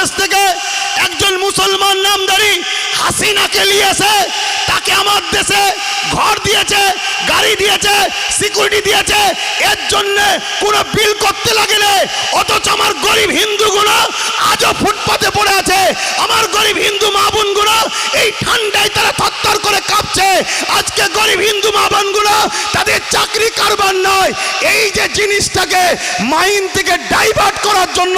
বাংলাদেশ থেকে একজন মুসলমান নামদারি হাসিনাকে নিয়েছে। তাকে আমার দেশে ঘর দিয়েছে, গাড়ি দিয়েছে সিকিউরিটি দিয়েছে। এর জন্য কোনো বিল করতে লাগেনি। অথচ আমার গরিব হিন্দুগুলো আজও ফুটপাতে পড়ে আছে। আমার গরিব হিন্দু মা বোনগুলো এই ঠান্ডায় তারা থরথর করে কাঁপছে। আজকে গরিব হিন্দু মা বোনগুলো তাদের চাকরি কারবার নয়। এই যে জিনিসটাকে মাইন থেকে ডাইভার্ট করার জন্য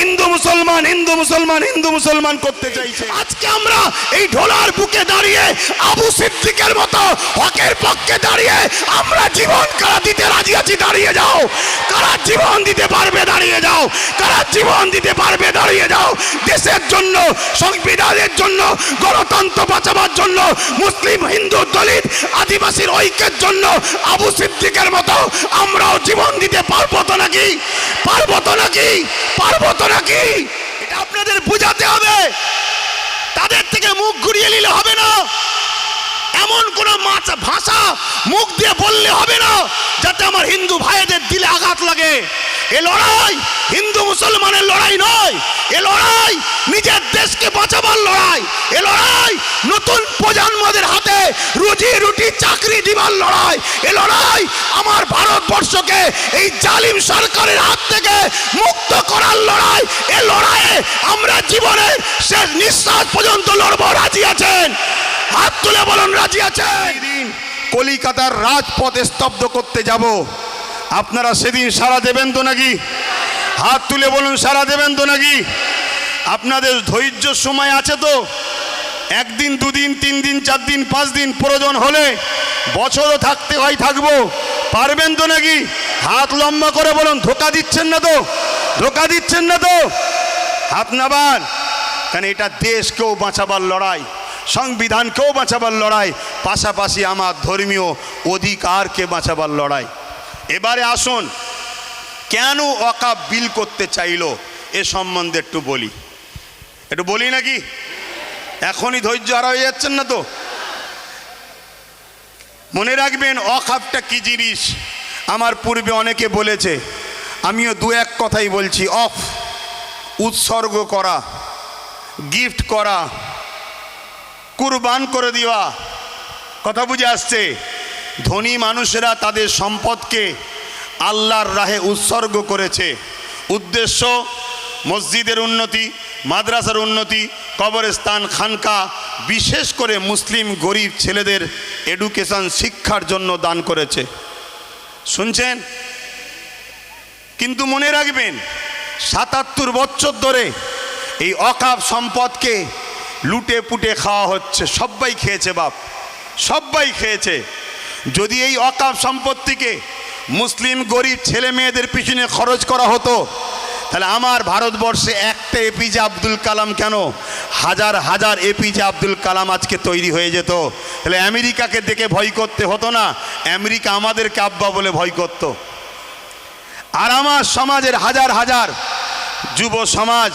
হিন্দু মুসলমান হিন্দু মুসলমান হিন্দু মুসলমান করতে চাইছে। আজকে আমরা এই ঢোলার বুকে দাঁড়িয়ে আবু সিদ্দিকের মতো হকের পক্ষে দাঁড়িয়ে আমরা জীবন কারা দিতে রাজি আছি, দাঁড়িয়ে যাও। কারা জীবন দিতে পারবে, দাঁড়িয়ে যাও। কারা জীবন দিতে পারবে, দাঁড়িয়ে যাও। দেশের জন্য, সংবিধানের জন্য, গণতন্ত্র বাঁচাবার জন্য, মুসলিম, হিন্দু, দলিত, আদিবাসীর ঐক্যের জন্য আবু সিদ্দিকের মতো আমরাও জীবন দিতে পারব তো নাকি? পারব তো নাকি? পারব তো নাকি? আপনাদের বোঝাতে হবে। তাদের থেকে মুখ ঘুরিয়ে নিলে হবে না। এমন কোন ভাষা মুখ দিয়ে বললে হবে না যাতে আমার হিন্দু ভাইদের দিলে আঘাত লাগে। এ লড়াই হিন্দু মুসলমানের লড়াই নয়। এ লড়াই নিজের দেশকে বাঁচাবার লড়াই। এ লড়াই নতুন প্রজন্মদের হাতে রুজি রুটি চাকরি দিবার লড়াই। এ লড়াই আমার ভারতবর্ষকে এই জালিম সরকারের হাত থেকে মুক্ত করার লড়াই। এ লড়াইয়ে আমরা জীবনে শেষ নিঃশ্বাস পর্যন্ত লড়বো। রাজি আছেন? হাত তুলে বলুন, রাজি আছে কলিকাতার রাজপথে স্তব্ধ করতে যাব। আপনারা সেদিন সারা দেবেন তো নাকি? হাত তুলে বলুন সারা দেবেন তো নাকি? আপনাদের ধৈর্য সময় আছে তো? একদিন, দুদিন তিন দিন চার দিন পাঁচ দিন প্রয়োজন হলে বছরও থাকতে হয়, থাকব। পারবেন তো নাকি? হাত লম্বা করে বলুন, ধোকা দিচ্ছেন না তো? ধোকা দিচ্ছেন না তো? হাত নাবান, কারণ এটা দেশকেও বাঁচাবার লড়াই। সংবিধানকেও বাঁচাবার লড়াই, পাশাপাশি আমার ধর্মীয় অধিকারকে বাঁচাবার লড়াই। এবারে আসুন, কেন অকাপ বিল করতে চাইলো, এ সম্বন্ধে একটু বলি। একটু বলি নাকি? এখনই ধৈর্য হারা হয়ে যাচ্ছেন না তো? মনে রাখবেন অকাপটা কি জিনিস? আমার পূর্বে অনেকে বলেছে, আমিও দু এক কথাই বলছি, অফ, উৎসর্গ করা, গিফট করা কুরবান করে দেওয়া কথা বুঝে আসছে? ধনী মানুষেরা তাদের সম্পদকে আল্লাহর রাহে উৎসর্গ করেছে। উদ্দেশ্য, মসজিদের উন্নতি, মাদ্রাসার উন্নতি, কবরস্থান, খানকা, বিশেষ করে মুসলিম গরিব ছেলেদের এডুকেশন শিক্ষার জন্য দান করেছে। শুনছেন? কিন্তু মনে রাখবেন, সাতাত্তর বছর ধরে এই অকাপ সম্পদকে লুটে পুটে খাওয়া হচ্ছে সবাই খেয়েছে বাপ সবাই খেয়েছে। যদি এই অকাপ সম্পত্তিকে মুসলিম গরিব ছেলে মেয়েদের পিছনে খরচ করা হতো, তাহলে আমার ভারতবর্ষে একটা এপিজে আব্দুল কালাম কেন হাজার হাজার এপিজে আব্দুল কালাম আজকে তৈরি হয়ে যেত? তাহলে আমেরিকাকে দেখে ভয় করতে হতো না? আমেরিকা আমাদেরকে আব্বা বলে ভয় করতো। আর আমার সমাজের হাজার হাজার যুব সমাজ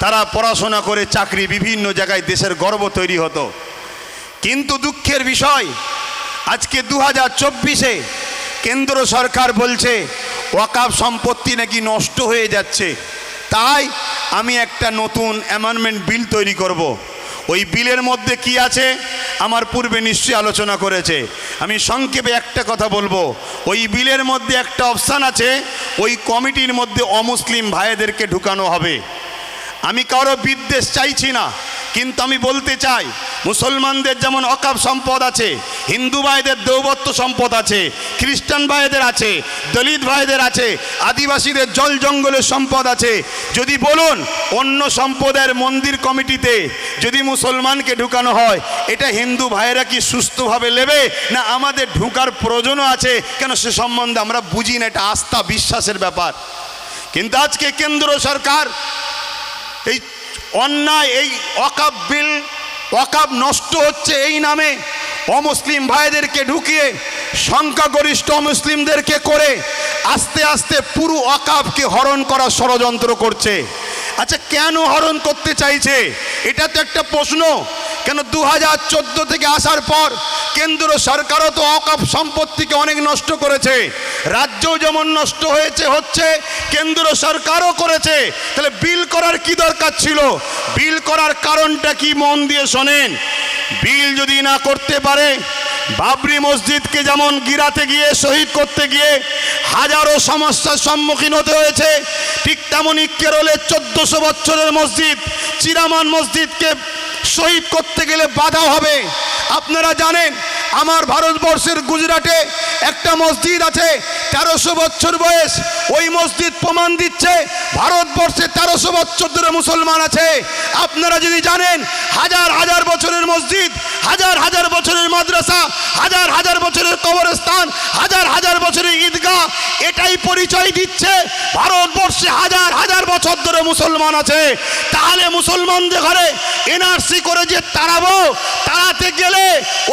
তারা পড়াশোনা করে চাকরি বিভিন্ন জায়গায় দেশের গর্ব তৈরি হতো। কিন্তু দুঃখের বিষয়, আজকে দু হাজার চব্বিশে কেন্দ্র সরকার বলছে, ওয়াকাব সম্পত্তি নাকি নষ্ট হয়ে যাচ্ছে। তাই আমি একটা নতুন অ্যামেন্ডমেন্ট বিল তৈরি করব। ওই বিলের মধ্যে কি আছে, আমার পূর্বে নিশ্চয়ই আলোচনা করেছে। আমি সংক্ষেপে একটা কথা বলব। ওই বিলের মধ্যে একটা অপশান আছে, ওই কমিটির মধ্যে অমুসলিম ভাইদেরকে ঢুকানো হবে। আমি কারও বিদ্বেষ চাইছি না, কিন্তু আমি বলতে চাই, মুসলমানদের যেমন অকাপ সম্পদ আছে, হিন্দু ভাইদের দৌবত্ব সম্পদ আছে, খ্রিস্টান ভাইদের আছে, দলিত ভাইদের আছে, আদিবাসীদের জল জঙ্গলের সম্পদ আছে, যদি বলুন অন্য সম্পদের মন্দির কমিটিতে যদি মুসলমানকে ঢুকানো হয়, এটা হিন্দু ভাইয়েরা কি সুস্থভাবে নেবে, না আমাদের ঢুকার প্রয়োজনও আছে? কেন সে সম্বন্ধে আমরা বুঝি না, এটা আস্থা বিশ্বাসের ব্যাপার। কিন্তু আজকে কেন্দ্র সরকার এই অন্যায়, এই অকাব বিল অকাব নষ্ট হচ্ছে এই নামে অমুসলিম ভাইদেরকে ঢুকিয়ে, সংখ্যাগরিষ্ঠ মুসলিমদেরকে করে আস্তে আস্তে পুরো অকাবকে হরণ করা ষড়যন্ত্র করছে। আচ্ছা কেন হরণ করতে চাইছে? এটা তো একটা প্রশ্ন। কেন দু হাজার চোদ্দ থেকে আসার পর কেন্দ্র সরকারও তো অকাপ সম্পত্তিকে অনেক নষ্ট করেছে। রাজ্যও যেমন নষ্ট হয়েছে, হচ্ছে কেন্দ্র সরকারও করেছে। তাহলে বিল করার কি দরকার ছিল? বিল করার কারণটা কি মন দিয়ে শোনেন। বিল যদি না করতে পারে বাবরি মসজিদকে যেমন গিরাতে গিয়ে, শহীদ করতে গিয়ে হাজারো সমস্যার সম্মুখীন হতে হয়েছে, ঠিক তেমনই কেরলের চোদ্দশো বছরের মসজিদ, চিরামান মসজিদকে শহীদ করতে গেলে বাধা হবে। আপনারা জানেন, আমার ভারতবর্ষের গুজরাটে একটা মসজিদ আছে, তেরোশো বছর বয়স। ওই মসজিদ প্রমাণ দিচ্ছে, ভারতবর্ষে তেরোশো বছর ধরে মুসলমান আছে। আপনারা যদি জানেন, হাজার হাজার বছরের মসজিদ হাজার হাজার বছরের মাদ্রাসা হাজার হাজার বছরের কবরস্থান, হাজার হাজার বছরের ঈদগাহ, এটাই পরিচয় দিচ্ছে। ভারতবর্ষে হাজার হাজার বছর ধরে মুসলমান আছে, তাহলে মুসলমানদের ঘরে এনআরসি করে যে তাড়াবো, তাড়াতে গেলে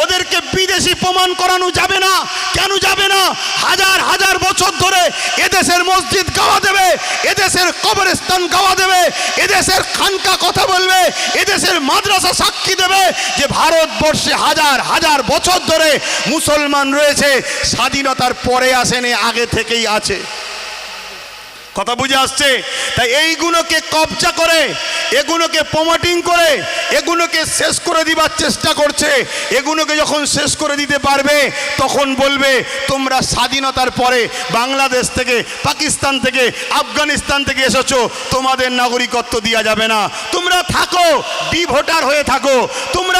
ওদেরকে বিদেশি প্রমাণ করানো যাবে না। কেন যাবে না? হাজার হাজার বছর ধরে এদেশের মসজিদ গাওয়া দেবে, এদেশের কবরস্থান গাওয়া দেবে, এদেশের খানকা কথা বলবে, এদেশের মাদ্রাসা সাক্ষী দেবে যে ভারতবর্ষে হাজার হাজার বছর ধরে মুসলমান রয়েছে, স্বাধীনতার পরে আসেনি, আগে থেকেই আছে। কথা বুঝে আসছে? তাই এইগুলোকে কবজা করে, এগুলোকে প্রমোটিং করে, এগুলোকে শেষ করে দিবার চেষ্টা করছে। এগুলোকে যখন শেষ করে দিতে পারবে, তখন বলবে, তোমরা স্বাধীনতার পরে বাংলাদেশ থেকে, পাকিস্তান থেকে, আফগানিস্তান থেকে এসেছ। তোমাদের নাগরিকত্ব দেওয়া যাবে না। তোমরা থাকো ডি ভোটার হয়ে থাকো।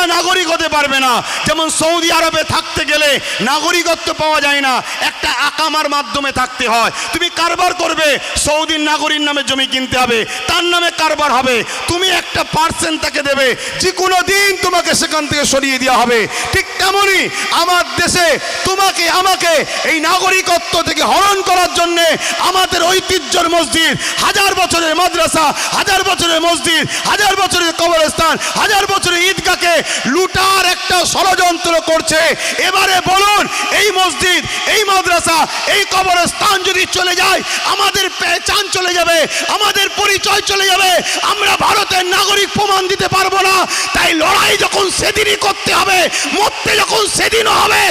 তোমরা নাগরিক হতে পারবে না। যেমন সৌদি আরবে থাকতে গেলে নাগরিকত্ব পাওয়া যায় না। একটা আকামার মাধ্যমে থাকতে হয়। তুমি কারবার করবে, সৌদির নাগরিক নামে জমি কিনতে হবে। তার নামে কারবার হবে। তুমি একটা পার্সেন্ট তাকে দেবে। যে কোনো দিন তোমাকে সেখান থেকে সরিয়ে দেওয়া হবে। ঠিক তেমনই আমার দেশে তোমাকে, আমাকে এই নাগরিকত্ব থেকে হরণ করার জন্য আমাদের ঐতিহ্যর মসজিদ, হাজার বছরের মাদ্রাসা, হাজার বছরের মসজিদ, হাজার বছরের কবরস্থান, হাজার বছরের ঈদগাহকে লুটার একটা ষড়যন্ত্র করছে। এবারে বলুন, এই মসজিদ, এই মাদ্রাসা, এই কবরস্থান যদি চলে যায়, আমাদের পেচান চলে যাবে, আমাদের পরিচয় চলে যাবে, আমরা ভারতের নাগরিক প্রমাণ দিতে পারব না। তাই লড়াই যখন সেদিনই করতে হবে, মরতে যখন সেদিনও হবে,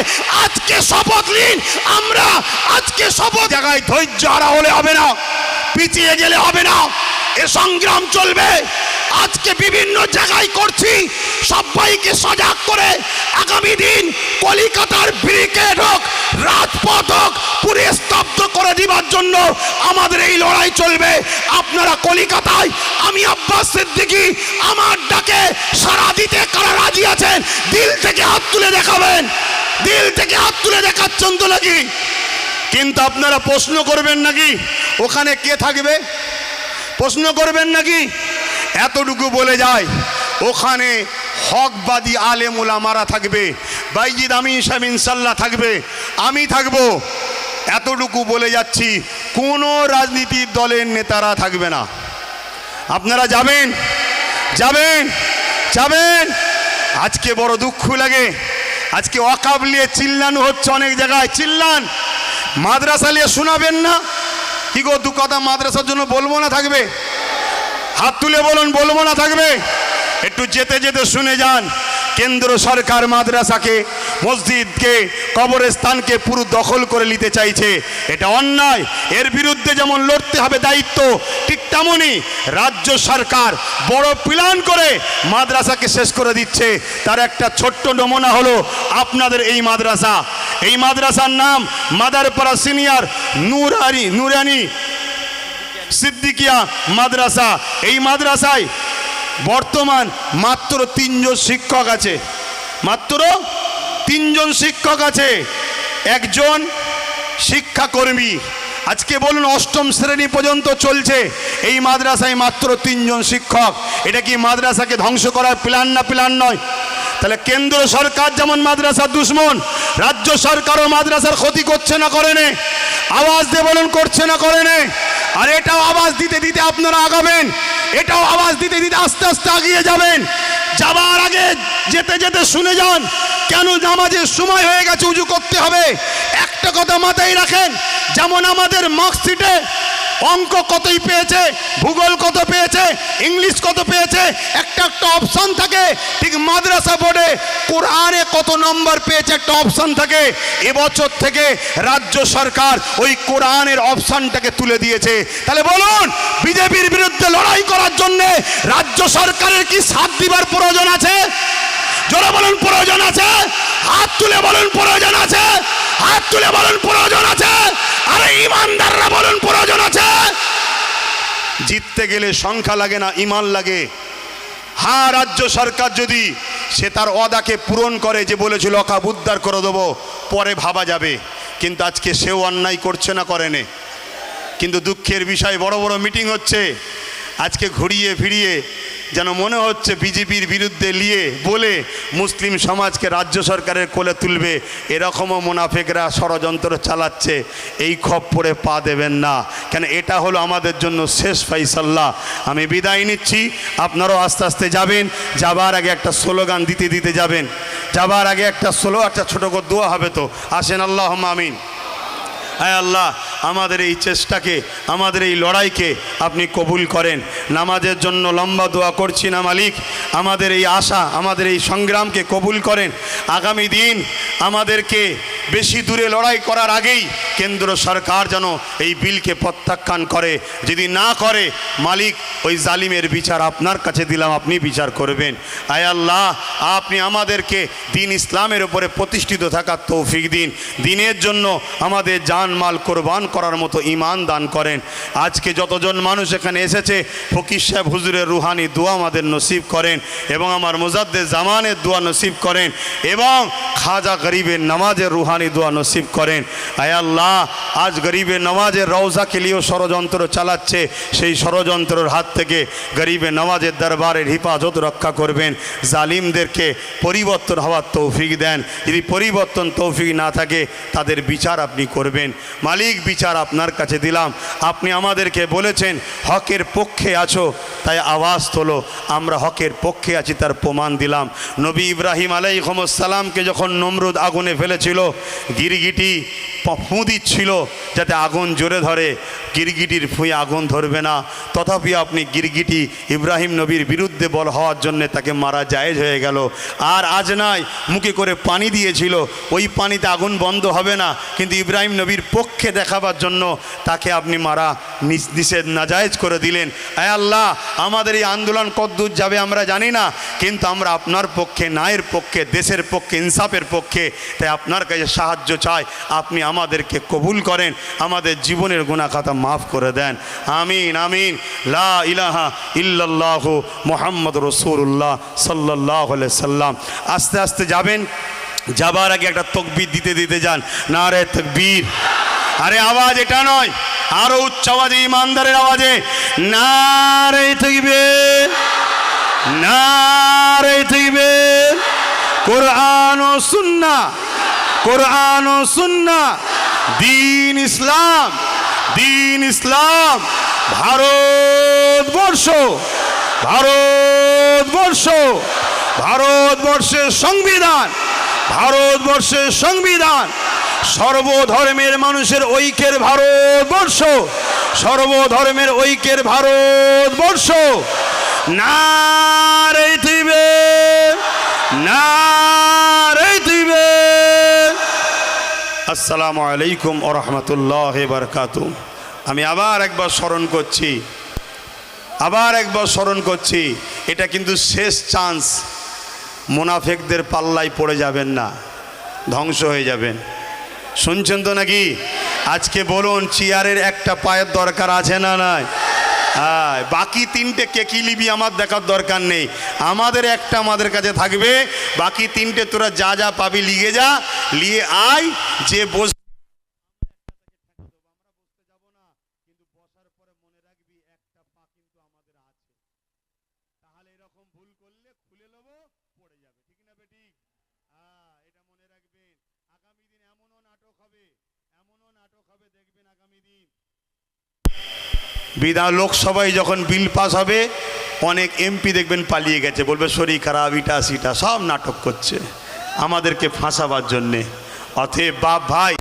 আজকে শপথ নিন, আমরা আজকে শপথ জায়গায় ধৈর্য হারা হলে হবে না, পিছিয়ে গেলে হবে না, এ সংগ্রাম চলবে। আজকে বিভিন্ন জায়গায় করছি। সবাইকে সজাগ করে আগামী দিন কলিকাতার ব্রিগেড হোক, রাজপথ হোক, পুরে স্তব্ধ করে দিবার জন্য আমাদের এই লড়াই চলবে। আপনারা কলিকাতায়, আমি আব্বাস সিদ্দিকি, আমার ডাকে সারা দিতে কারা রাজি আছেন? দিল থেকে হাত তুলে দেখাবেন। দিল থেকে হাত তুলে দেখাচ্ছেন তো নাকি? কিন্তু আপনারা প্রশ্ন করবেন নাকি? ওখানে কে থাকবে? প্রশ্ন করবেন নাকি? এতটুকু বলে যায়, ওখানে হকবাদী আলেমুলা মারা থাকবে, বাইজিদ আমিন সাহেব ইনশাল্লাহ থাকবে, আমি থাকব। এতটুকু বলে যাচ্ছি, কোনো রাজনীতির দলের নেতারা থাকবে না। আপনারা যাবেন যাবেন যাবেন। আজকে বড় দুঃখ লাগে, আজকে অকাবলিয়ে চিল্লানো হচ্ছে অনেক জায়গায়, চিল্লান। মাদ্রাসা নিয়ে শোনাবেন না? কি গো, দু কথা মাদ্রাসার জন্য বলব না থাকবে? হাত তুলে বলুন, বলব না থাকবে? একটু যেতে যেতে শুনে যান। কেন্দ্র সরকার মাদ্রাসাকে, মসজিদকে, কবরস্থানকে পুরো দখল করে নিতে চাইছে। এটা অন্যায়। এর বিরুদ্ধে যেমন লড়তে হবে দায়িত্ব, ঠিক তেমনই রাজ্য সরকার বড় প্ল্যান করে মাদ্রাসাকে শেষ করে দিচ্ছে। তার একটা ছোট্ট নমুনা হলো আপনাদের এই মাদ্রাসা। এই মাদ্রাসার নাম মাদারপাড়া সিনিয়র নুরানি নুরানি সিদ্দিকিয়া মাদ্রাসা। এই মাদ্রাসায় বর্তমান মাত্র তিনজন শিক্ষক আছে। মাত্র তিনজন শিক্ষক আছে। একজন শিক্ষাকর্মী। আজকে বলুন অষ্টম শ্রেণি পর্যন্ত চলছে। এই মাদ্রাসায় মাত্র তিনজন শিক্ষক। এটা কি মাদ্রাসাকে ধ্বংস করার প্ল্যান না প্ল্যান নয়? তাহলে কেন্দ্র সরকার যেমন মাদ্রাসার দুশ্মন, রাজ্য সরকারও মাদ্রাসার ক্ষতি করছে না করেনে আওয়াজ দিয়ে বলুন, করছে না করেনে আর এটাও আওয়াজ দিতে দিতে আপনারা আগাবেন। এটাও আওয়াজ দিতে দিতে আস্তে আস্তে আগিয়ে যাবেন। যাবার আগে যেতে যেতে শুনে যান, কেন নামাজের সময় হয়ে গেছে, উজু করতে হবে? একটা কথা মাথায় রাখেন, যেমন আমাদের মার্কশিটে অঙ্ক কতই পেয়েছে, ভূগোল কত পেয়েছে, ইংলিশ কত পেয়েছে, একটা একটা অপশন থাকে। ঠিক মাদ্রাসা বোর্ডে কোরআনে কত নম্বর পেয়েছে, একটা অপশন থাকে। এবছর থেকে রাজ্য সরকার ওই কোরআনের অপশনটাকে তুলে দিয়েছে। তাহলে বলুন, বিজেপির বিরুদ্ধে লড়াই করার জন্য রাজ্য সরকারের কি সাথ দিবার প্রয়োজন আছে? জোরে বলুন, প্রয়োজন আছে? হাত তুলে বলুন, প্রয়োজন আছে? হাত তুলে বলুন, প্রয়োজন আছে? আরে ইমানদাররা বলুন, প্রয়োজন আছে? জিততে গেলে সংখ্যা লাগে না, ইমান লাগে। হ্যাঁ রাজ্য সরকার যদি সে তার অদাকে পূরণ করে যে বলেছিল, অকাপ উদ্ধার করে দেবো পরে ভাবা যাবে। কিন্তু আজকে সেও অন্যায় করছে না করেনে কিন্তু দুঃখের বিষয়, বড় বড় মিটিং হচ্ছে। আজকে ঘুরিয়ে ফিরিয়ে যেন মনে হচ্ছে বিজেপির বিরুদ্ধে নিয়ে বলে মুসলিম সমাজকে রাজ্য সরকারের কোলে তুলবে। এরকমও মুনাফেকরা ষড়যন্ত্র চালাচ্ছে। এই খপ্পরে পা দেবেন না। কেন এটা হলো আমাদের জন্য শেষ ফাইসাল্লাহ আমি বিদায় নিচ্ছি। আপনারাও আস্তে আস্তে যাবেন। যাবার আগে একটা স্লোগান দিতে দিতে যাবেন। যাবার আগে একটা স্লো, একটা ছোটো করে দোয়া হবে তো। আসেন আল্লাহ আমিন। হ্যাঁ আল্লাহ, আমাদের এই চেষ্টাকে, আমাদের এই লড়াইকে আপনি কবুল করেন। নামাজের জন্য লম্বা দোয়া করছি না মালিক, আমাদের এই আশা, আমাদের এই সংগ্রামকে কবুল করেন। আগামী দিন আমাদেরকে বেশি দূরে লড়াই করার আগেই কেন্দ্র সরকার যেন এই বিলকে প্রত্যাখ্যান করে। যদি না করে, মালিক ওই জালিমের বিচার আপনার কাছে দিলাম, আপনি বিচার করবেন। আয় আল্লাহ, আপনি আমাদেরকে দিন ইসলামের উপরে প্রতিষ্ঠিত থাকার তৌফিক দিন। দিনের জন্য আমাদের জান মাল কোরবান করার মতো ইমান দান করেন। আজকে যতজন মানুষ এখানে এসেছে, ফকির সাহেব হুজুরের রুহানি দোয়া আমাদের নসিব করেন এবং আমার মুজাদ্দের জামানের দোয়া নসিব করেন এবং খাজা গরিবের নামাজের রুহানি দোয়া নসিব করেন। আয় আল্লাহ আজ গরিবের নামাজের রওজাকে নিয়েও ষড়যন্ত্র চালাচ্ছে। সেই ষড়যন্ত্রের হাত থেকে গরিবের নামাজের দরবারের হিফাজত রক্ষা করবেন। জালিমদেরকে পরিবর্তন হওয়ার তৌফিক দেন। যদি পরিবর্তন তৌফিক না থাকে, তাদের বিচার আপনি করবেন। মালিক, বিচার আপনার কাছে দিলাম। আপনি আমাদেরকে বলেছেন, হকের পক্ষে আছো, তাই আওয়াজ তোলো। আমরা হকের পক্ষে আছি, তার প্রমাণ দিলাম। নবী ইব্রাহিম আলাইসালামকে যখন নমরুদ আগুনে ফেলেছিল, গিরগিটি ফু দিচ্ছিল যাতে আগুন জোরে ধরে। গিরগিটির ফুঁয়ে আগুন ধরবে না। তথাপি আপনি গিরগিটি ইব্রাহিম নবীর বিরুদ্ধে বল হওয়ার জন্যে তাকে মারা জায়েজ হয়ে গেল। আর আজ নয় মুখে করে পানি দিয়েছিল। ওই পানিতে আগুন বন্ধ হবে না। কিন্তু ইব্রাহিম নবীর পক্ষে দেখাবার জন্য তাকে আপনি মারা নিষ- নিষেধ নাজায়েজ করে দিলেন। আয় আল্লাহ, আমাদের এই আন্দোলন কদ্দূর যাবে আমরা জানি না। কিন্তু আমরা আপনার পক্ষে ন্যায়ের পক্ষে, দেশের পক্ষে, ইনসাফের পক্ষে। তাই আপনার কাছে সাহায্য চাই। আপনি আমাদেরকে কবুল করেন, আমাদের জীবনের গুণাখাতা মাফ করে দেন। আমিন আমিন। লা ইলাহা ইল্লাল্লাহু মোহাম্মদ রসুল্লাহ সাল্লাহ সাল্লাম। আস্তে আস্তে যাবেন। যাবার আগে একটা তকবির দিতে দিতে যান। না রে তকবীর। আরে আওয়াজ এটা নয়, আরও উচ্চ আওয়াজে, ইমানদারের আওয়াজে। না রে তকবীর। না রে তকবীর। কোরআন ও সুন্না কোরআন ও সুন্না, দিন ইসলাম দিন ইসলাম, ভারতবর্ষ ভারতবর্ষ, ভারতবর্ষের সংবিধান ভারতবর্ষের সংবিধান, সর্বধর্মের মানুষের ঐক্যের ভারতবর্ষ, সর্বধর্মের ঐক্যের ভারতবর্ষ না আসসালামু আলাইকুম ও রহমতুল্লাহ বারকাত আমি আবার একবার স্মরণ করছি, আবার একবার স্মরণ করছি, এটা কিন্তু শেষ চান্স। মুনাফেকদের পাল্লায় পড়ে যাবেন না, ধ্বংস হয়ে যাবেন। শুনছেন তো নাকি? আজকে বলুন, চেয়ারের একটা পায়ের দরকার আছে না নাই? হ্যাঁ বাকি তিনটে কে কি লিবি আমার দেখার দরকার নেই। আমাদের একটা আমাদের কাছে থাকবে, বাকি তিনটে তোরা যা যা পাবি লিগে যা, লিয়ে আয়, যে বস তাহলে এরকম ভুল করলে খুলে নেব পড়ে যাবে ঠিক না বেটি হ্যাঁ এটা মনে রাখবেন আগামী দিন এমনও নাটক হবে এমনও নাটক হবে দেখবেন আগামী দিন বিধান লোকসভায় যখন বিল পাস হবে, অনেক এমপি দেখবেন পালিয়ে গেছে, বলবে, শরীর খারাপ, ইটা সিটা, সব নাটক করছে। আমাদেরকে ফাঁসাবার জন্যে। অতএব, বাপ ভাই,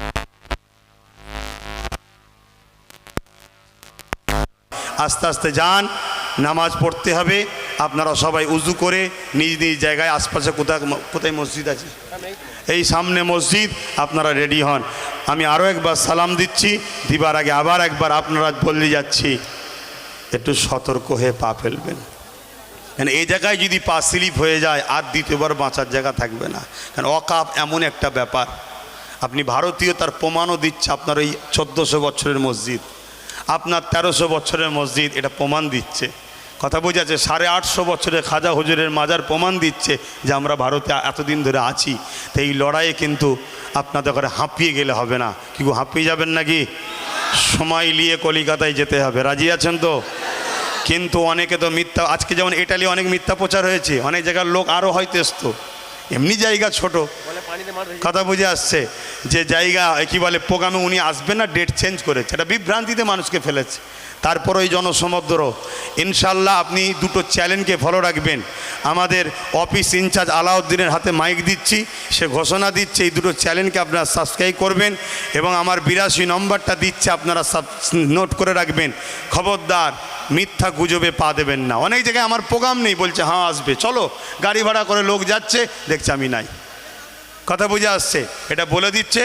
আস্তে আস্তে যান, নামাজ পড়তে হবে, আপনারা সবাই উজু করে নিজ নিজ জায়গায়, আশপাশে কোথায় কোথায় মসজিদ আছে? এই সামনে মসজিদ, আপনারা রেডি হন। আমি আরও একবার সালাম দিচ্ছি, দিবার আগে আবার একবার আপনারা বললে যাচ্ছি। একটু সতর্ক হয়ে পা ফেলবেন। কেন, এই জায়গায় যদি পা স্লিপ হয়ে যায়, আর দ্বিতীয়বার বাঁচার জায়গা থাকবে না। কারণ অকাপ এমন একটা ব্যাপার। আপনি ভারতীয়, তার প্রমাণও দিচ্ছে আপনার ওই চোদ্দোশো বছরের মসজিদ। আপনার তেরোশো বছরের মসজিদ, এটা প্রমাণ দিচ্ছে। কথা বোঝাচ্ছে, সাড়ে আটশো বছরের খাজা হুজুরের মাজার প্রমাণ দিচ্ছে যে আমরা ভারতে এতদিন ধরে আছি। তো এই লড়াইয়ে কিন্তু আপনাদের ঘরে হাঁপিয়ে গেলে হবে না। কি হাঁপিয়ে যাবেন নাকি? সময় নিয়ে কলিকাতায় যেতে হবে। রাজি আছেন তো? কিন্তু অনেকে তো মিথ্যা, আজকে যেমন ইটালি অনেক মিথ্যা প্রচার হয়েছে, অনেক জায়গার লোক আরও হয়তো আসতো এমনি জায়গা ছোট। কথা বুঝে আসছে যে জায়গা, কি বলে প্রোগ্রামে উনি আসবেন না ডেট চেঞ্জ করেছে। এটা বিভ্রান্তিতে মানুষকে ফেলেছে। তারপর ওই জনসমুদ্র ইনশাল্লাহ আপনি দুটো চ্যালেঞ্জকে ফলো রাখবেন। আমাদের অফিস ইনচার্জ আলাউদ্দিনের হাতে মাইক দিচ্ছি, সে ঘোষণা দিচ্ছে, এই দুটো চ্যানেলকে আপনারা সাবস্ক্রাইব করবেন এবং আমার বিরাশি নম্বরটা দিচ্ছে, আপনারা সাব নোট করে রাখবেন। খবরদার, মিথ্যা গুজবে পা দেবেন না। অনেক জায়গায় আমার প্রোগ্রাম নেই, বলছে হ্যাঁ আসবে। চলো, গাড়ি ভাড়া করে লোক যাচ্ছে, দেখছে আমি নাই। কথা বুঝে আসছে এটা বলে দিচ্ছে।